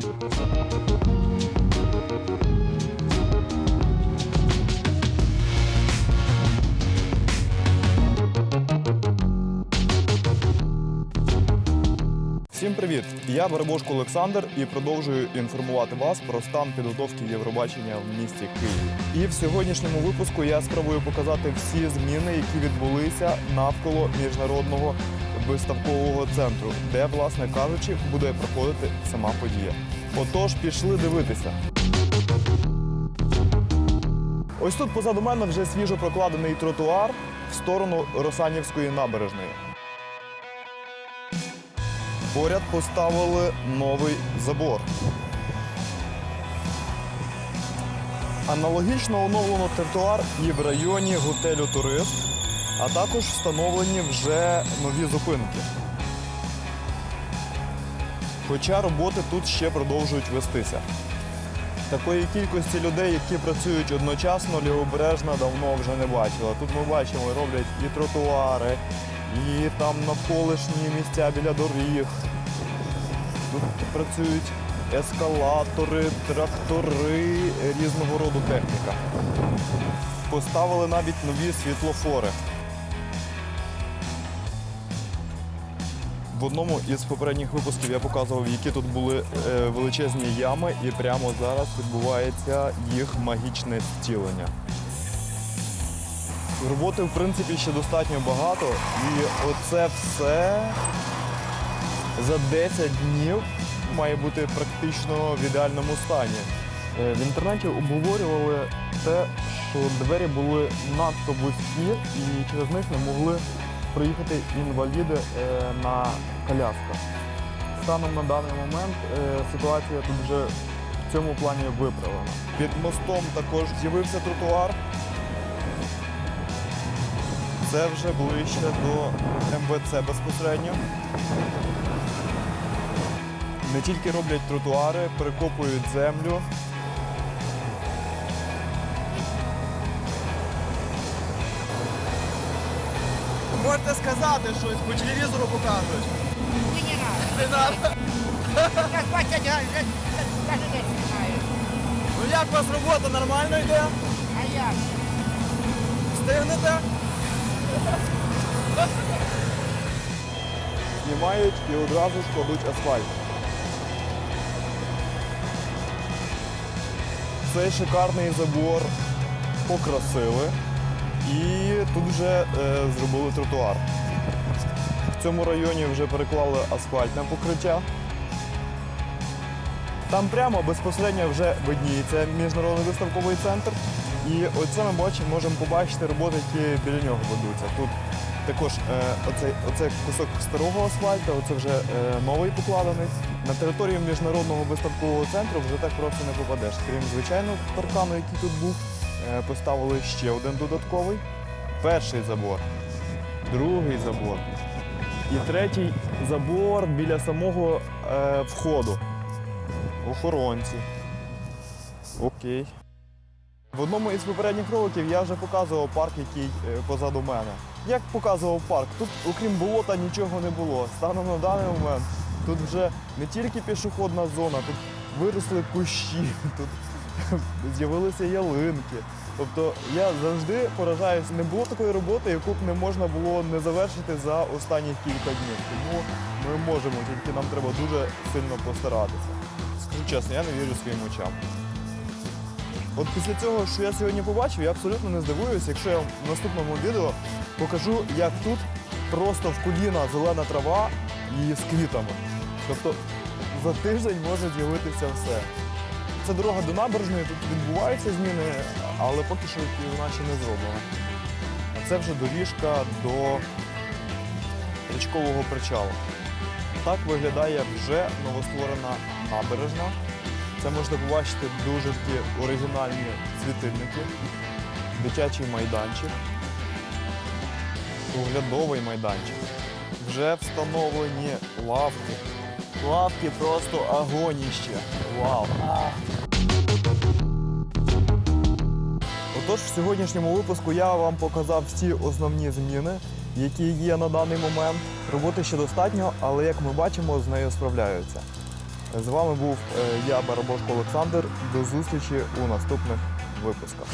Всім привіт! Я Барабошко Олександр і продовжую інформувати вас про стан підготовки Євробачення в місті Києві. І в сьогоднішньому випуску я спробую показати всі зміни, які відбулися навколо міжнародного виставкового центру, де, власне кажучи, буде проходити сама подія. Отож, пішли дивитися. Ось тут позаду мене вже свіжо прокладений тротуар в сторону Росанівської набережної. Поряд поставили новий забор. Аналогічно оновлено тротуар і в районі готелю Турист, а також встановлені вже нові зупинки. Хоча роботи тут ще продовжують вестися. Такої кількості людей, які працюють одночасно, лівобережна давно вже не бачила. Тут ми бачимо, роблять і тротуари, і там навколишні місця біля доріг. Тут працюють ескалатори, трактори, різного роду техніка. Поставили навіть нові світлофори. В одному із попередніх випусків я показував, які тут були е, величезні ями, і прямо зараз відбувається їх магічне зцілення. Роботи, в принципі, ще достатньо багато, і оце все за 10 днів має бути практично в ідеальному стані. Е, В інтернеті обговорювали те, що двері були надто вузькі і через них не могли проїхати інваліди е, на колясках. Станом на даний момент е, ситуація тут вже в цьому плані виправлена. Під мостом також з'явився тротуар. Це вже ближче до МВЦ безпосередньо. Не тільки роблять тротуари, перекопують землю. Можете сказати щось, по телевізору покажуть. Мені не надо. Не 20 років кожен день. Ну як у вас робота нормально йде? А як? Встигнете? Знімають і одразу ж кладуть асфальт. Цей шикарний забор покрасили і тут вже е, зробили тротуар. В цьому районі вже переклали асфальтне покриття. Там прямо безпосередньо вже видніється міжнародний виставковий центр. І оце ми бачимо, можемо побачити роботи, які біля нього ведуться. Тут також е, оцей, оцей кусок старого асфальту, оце вже е, новий покладений. На територію міжнародного виставкового центру вже так просто не попадеш. Крім звичайного паркану, який тут був, поставили ще один додатковий. Перший забор, другий забор. І третій забор біля самого е, входу. Охоронці. Окей. В одному із попередніх роликів я вже показував парк, який е, позаду мене. Як показував парк, тут, окрім болота, нічого не було. Станом на даний момент тут вже не тільки пішохідна зона, тут виросли кущі, тут з'явилися ялинки. Тобто я завжди поражаюся, не було такої роботи, яку б не можна було не завершити за останні кілька днів. Тому ми можемо, тільки нам треба дуже сильно постаратися. Скажу чесно, я не вірю своїм очам. От після цього, що я сьогодні побачив, я абсолютно не здивуюся, якщо я в наступному відео покажу, як тут просто в коліна зелена трава і з квітами. Тобто за тиждень може з'явитися все. Це дорога до набережної, тут відбуваються зміни, але поки що вона ще не зроблена. А це вже доріжка до річкового причалу. Так виглядає вже новостворена набережна. Це можна побачити дуже такі оригінальні світильники, дитячий майданчик, оглядовий майданчик. Вже встановлені лавки. Лавки просто агоніще. Вау! Отож, в сьогоднішньому випуску я вам показав всі основні зміни, які є на даний момент. Роботи ще достатньо, але як ми бачимо, з нею справляються. З вами був е, я, Барабошко Олександр. До зустрічі у наступних випусках.